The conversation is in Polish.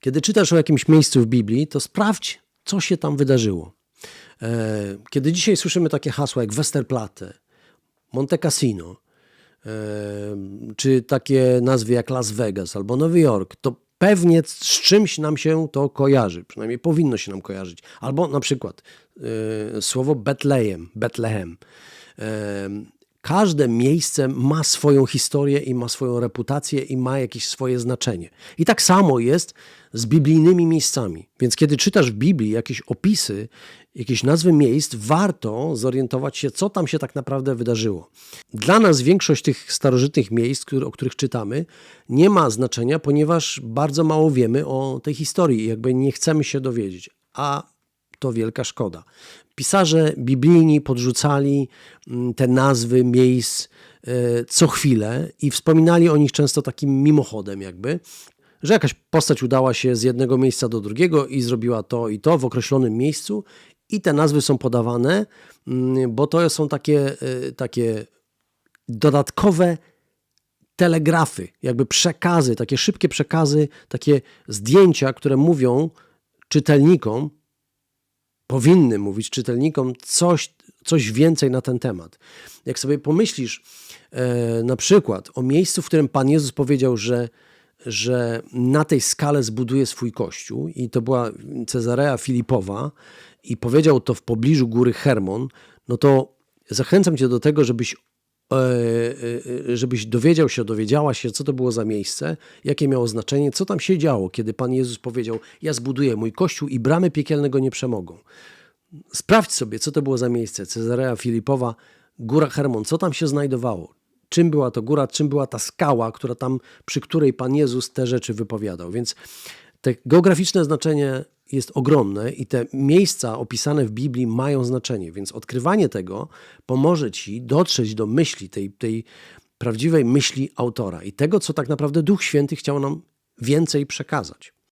Kiedy czytasz o jakimś miejscu w Biblii, to sprawdź, co się tam wydarzyło. E, Kiedy dzisiaj słyszymy takie hasła jak Westerplatte, Monte Cassino, e, czy takie nazwy jak Las Vegas albo Nowy Jork, to pewnie z czymś nam się to kojarzy, przynajmniej powinno się nam kojarzyć. Albo na przykład e, słowo Betlejem, Betlehem. Każde miejsce ma swoją historię i ma swoją reputację i ma jakieś swoje znaczenie. I tak samo jest z biblijnymi miejscami. Więc kiedy czytasz w Biblii jakieś opisy, jakieś nazwy miejsc, warto zorientować się, co tam się tak naprawdę wydarzyło. Dla nas większość tych starożytnych miejsc, o których czytamy, nie ma znaczenia, ponieważ bardzo mało wiemy o tej historii jakby nie chcemy się dowiedzieć. A to wielka szkoda. Pisarze biblijni podrzucali mm, te nazwy miejsc e, co chwilę i wspominali o nich często takim mimochodem, jakby, że jakaś postać udała się z jednego miejsca do drugiego i zrobiła to i to w określonym miejscu, i te nazwy są podawane, mm, bo to są takie, e, takie dodatkowe telegrafy, jakby przekazy, takie szybkie przekazy, takie zdjęcia, które mówią czytelnikom, powinny mówić czytelnikom coś, coś więcej na ten temat. Jak sobie pomyślisz e, na przykład o miejscu, w którym Pan Jezus powiedział, że, że na tej skale zbuduje swój kościół i to była Cezarea Filipowa i powiedział to w pobliżu góry Hermon, no to zachęcam cię do tego, żebyś żebyś dowiedział się, dowiedziała się, co to było za miejsce, jakie miało znaczenie, co tam się działo, kiedy Pan Jezus powiedział: Ja zbuduję mój kościół i bramy piekielne go nie przemogą. Sprawdź sobie, co to było za miejsce. Cezarea Filipowa, góra Hermon, co tam się znajdowało? Czym była to góra, czym była ta skała, która tam, przy której Pan Jezus te rzeczy wypowiadał. Więc te geograficzne znaczenie jest ogromne i te miejsca opisane w Biblii mają znaczenie, więc odkrywanie tego pomoże ci dotrzeć do myśli, tej, tej prawdziwej myśli autora i tego, co tak naprawdę Duch Święty chciał nam więcej przekazać.